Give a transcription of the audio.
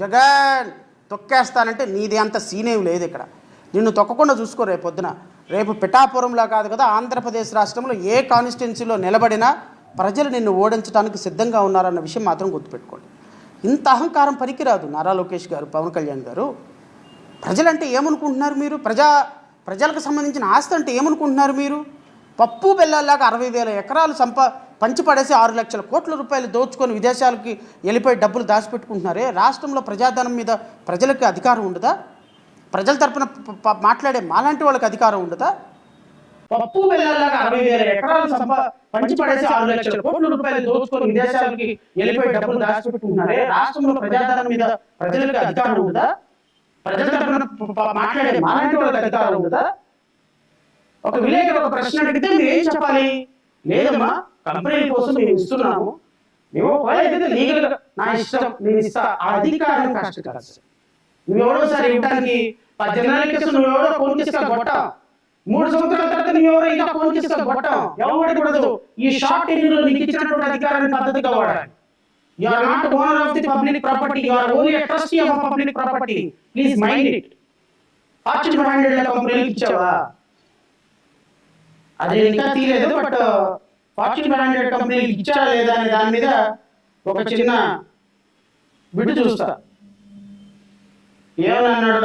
జగన్ తొక్కేస్తానంటే నీది అంత సీనేం లేదు ఇక్కడ. నిన్ను తొక్కకుండా చూసుకో రేపు పొద్దున. రేపు పిఠాపురంలో కాదు కదా ఆంధ్రప్రదేశ్ రాష్ట్రంలో ఏ కాన్స్టిట్యున్సీలో నిలబడినా ప్రజలు నిన్ను ఓడించడానికి సిద్ధంగా ఉన్నారన్న విషయం మాత్రం గుర్తుపెట్టుకోండి. ఇంత అహంకారం పనికిరాదు నారా లోకేష్ గారు పవన్ కళ్యాణ్ గారు. ప్రజలంటే ఏమనుకుంటున్నారు మీరు? ప్రజా ప్రజలకు సంబంధించిన ఆస్తి అంటే ఏమనుకుంటున్నారు మీరు? పప్పు బెల్లాలాగా అరవై వేల ఎకరాలు సంపా పంచిపడేసి ఆరు లక్షల కోట్ల రూపాయలు దోచుకొని విదేశాలకి వెళ్ళిపోయి డబ్బులు దాచిపెట్టుకుంటున్నారే? రాష్ట్రంలో ప్రజాధనం మీద ప్రజలకు అధికారం ఉండదా? ప్రజల తరపున మాట్లాడే మాలాంటి వాళ్ళకి అధికారం ఉండదా? పప్పు బెల్లాలాగా అరవై వేల ఎకరాలు సంపా ఆరు లక్షల కోట్ల రూపాయలు దోచుకొని విదేశాలకి వెళ్ళిపోయి డబ్బులు దాచిపెట్టుకుంటున్నారే? రాష్ట్రంలో ప్రజాధనం మీద ప్రజలకు అధికారం ఉండదా? ప్రజల మాట్లాడే మాలాంటి వాళ్ళకి అధికారం ఒక విలేకరు ఒక ప్రశ్న అడిగితే మీరు ఏం చెప్పాలి? లేదమ్మా. కంపెనీ కోసం మేము ఇస్తున్నాము మేము ఏదైతే లీగల్ నా ఇష్టం నేను ఇస్తా ఆ అధికారం కష్ట కాదు సార్. నువ్వు సార్ ఇవ్వడానికి పద్దెనిమిది కేసు నువ్వు ఫోన్ చేస్తా గొట్ట మూడు సంవత్సరాల తర్వాత నువ్వు ఎవరో ఇంకా కొనికిస్తా గొట్టం ఎవరికి కూడదు ఈ షార్ట్ టెన్యూర్ నీకు ఇచ్చినటువంటి అధికారాన్ని పద్ధతిగా వాడాలి. You are not owner of the public property you are only trustee of public property please mind it Fortune five hundred కంపెనీలకు ఇచ్చావా? అది ఇంకా తీయలేదు but Fortune five hundred company ఇచ్చారా లేదా అనే దాని మీద ఒక చిన్న బిడ్డు చూస్తా. ఏమని అన్నాడు